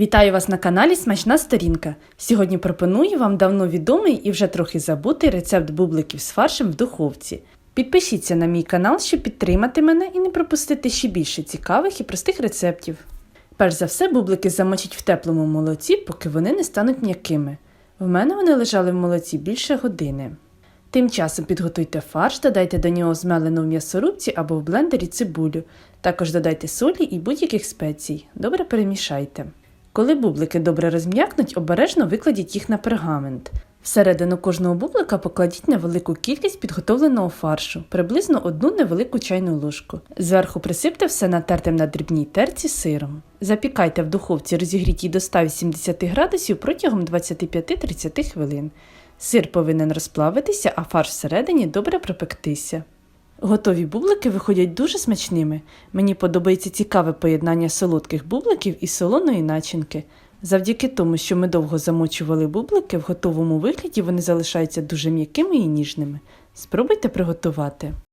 Вітаю вас на каналі Смачна Сторінка. Сьогодні пропоную вам давно відомий і вже трохи забутий рецепт бубликів з фаршем в духовці. Підпишіться на мій канал, щоб підтримати мене і не пропустити ще більше цікавих і простих рецептів. Перш за все, бублики замочіть в теплому молоці, поки вони не стануть м'якими. В мене вони лежали в молоці більше години. Тим часом підготуйте фарш, додайте до нього змелену в м'ясорубці або в блендері цибулю. Також додайте солі і будь-яких спецій. Добре перемішайте. Коли бублики добре розм'якнуть, обережно викладіть їх на пергамент. Всередину кожного бублика покладіть невелику кількість підготовленого фаршу, приблизно одну невелику чайну ложку. Зверху присипте все натертим на дрібній терці сиром. Запікайте в духовці розігрітій до 180 градусів протягом 25-30 хвилин. Сир повинен розплавитися, а фарш всередині добре пропектися. Готові бублики виходять дуже смачними. Мені подобається цікаве поєднання солодких бубликів і солоної начинки. Завдяки тому, що ми довго замочували бублики, в готовому вигляді вони залишаються дуже м'якими і ніжними. Спробуйте приготувати.